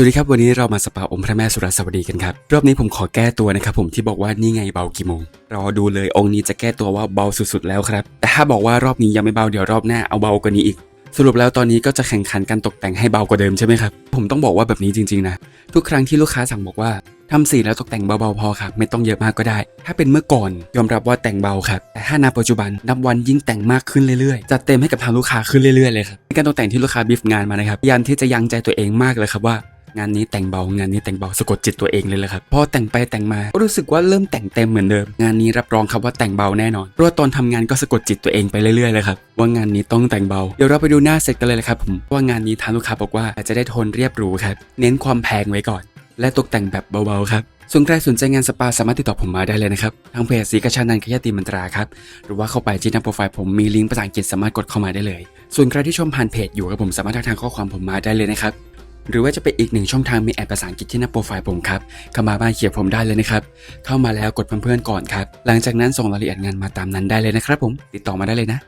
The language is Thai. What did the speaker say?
สวัสดีครับ วันนี้เรามาสปาองค์พระแม่สุรสวดีกันครับ รอบนี้ผมขอแก้ตัวนะครับผมที่บอกว่านี่ไงเบากี่โมงรอดูเลยองค์นี้จะแก้ตัวว่าเบาสุดๆแล้วครับ แต่ถ้าบอกว่ารอบนี้ยังไม่เบาเดี๋ยวรอบหน้าเอาเบากว่านี้อีก สรุปแล้วตอนนี้ก็จะแข่งขันการตกแต่งให้เบากว่าเดิมใช่ไหมครับ ผมต้องบอกว่าแบบนี้จริงๆนะ ทุกครั้งที่ลูกค้าสั่งบอกว่าทำสีแล้วตกแต่งเบาๆพอครับไม่ต้องเยอะมากก็ได้ ถ้าเป็นเมื่อก่อนยอมรับว่าแต่งเบาครับแต่ถ้าณปัจจุบันนับวันยิ่งแต่งมากขึ้นเรื่อยๆจัดเต็มให้กับทางลูกค้าขึ้นเรื่อยๆเลยครับในการตกแต่งที่ลูกค้าบีฟงานมานะครับพยายามที่จะยังใจตัวเองมากเลยครับว่า งานนี้แต่งเบางานนี้แต่งเบาสะกดจิตตัวเองเลยแหละครับพอแต่งไปแต่งมาก็รู้สึกว่าเริ่มแต่งเต็มเหมือนเดิม งานนี้รับรองครับว่าแต่งเบาแน่นอนเพราะตอนทำงานก็สะกดจิตตัวเองไปเรื่อยๆเลยครับว่างานนี้ต้องแต่งเบาเดี๋ยวเราไปดูหน้าเสร็จกันเลยนะครับผมว่างานนี้ทางลูกค้าบอกว่าอาจจะได้โทนเรียบหรูครับเน้นความแพงไว้ก่อน และตกแต่งแบบเบาๆครับส่วนใครสนใจงานสปาสามารถติดต่อผมมาได้เลยนะครับ ทางเพจสีกระชานันขยตีมันตราครับ หรือว่าเข้าไปที่หน้าโปรไฟล์ผมมีลิงก์ภาษาอังกฤษสามารถกดเข้ามาได้เลย ส่วนใครที่ชมผ่านเพจอยู่กับผมสามารถทักทางข้อความผมมาได้เลยนะครับ หรือว่าจะเป็นอีกหนึ่งช่องทางมีแอปภาษาอังกฤษที่หน้าโปรไฟล์ผมครับเข้ามาบ้านเขียนผมได้เลยนะครับ เข้ามาแล้วกดเพื่อนๆก่อนครับ หลังจากนั้นส่งรายละเอียดงานมาตามนั้นได้เลยนะครับผมติดต่อมาได้เลยนะ